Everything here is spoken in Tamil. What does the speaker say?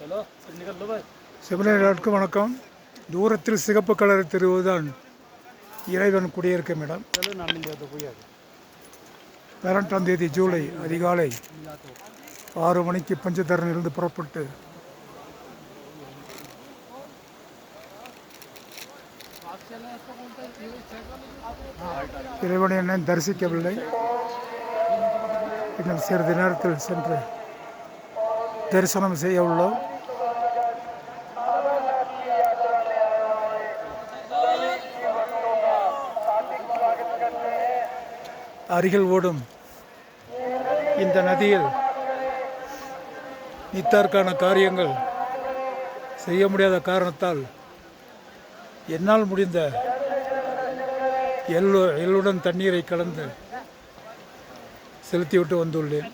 ஹலோ சிவனர்களுக்கு வணக்கம். தூரத்தில் சிகப்பு கலர் திருவுதான் இறைவன் குடியிருக்கும் மேடம். பதினெட்டாம் தேதி ஜூலை அதிகாலை ஆறு மணிக்கு பஞ்சதரனிலிருந்து புறப்பட்டு இறைவனை தரிசிக்கவில்லை. இன்னும் சிறிது நேரத்தில் சென்று தரிசனம் செய்ய உள்ளோம் அருகில் ஓடும் இந்த நதியில் இத்தார்க்கான காரியங்கள் செய்ய முடியாத காரணத்தால் என்னால் முடிந்த எள்ளு எள்ளுடன் தண்ணீரை கலந்து செலுத்திவிட்டு வந்துள்ளேன்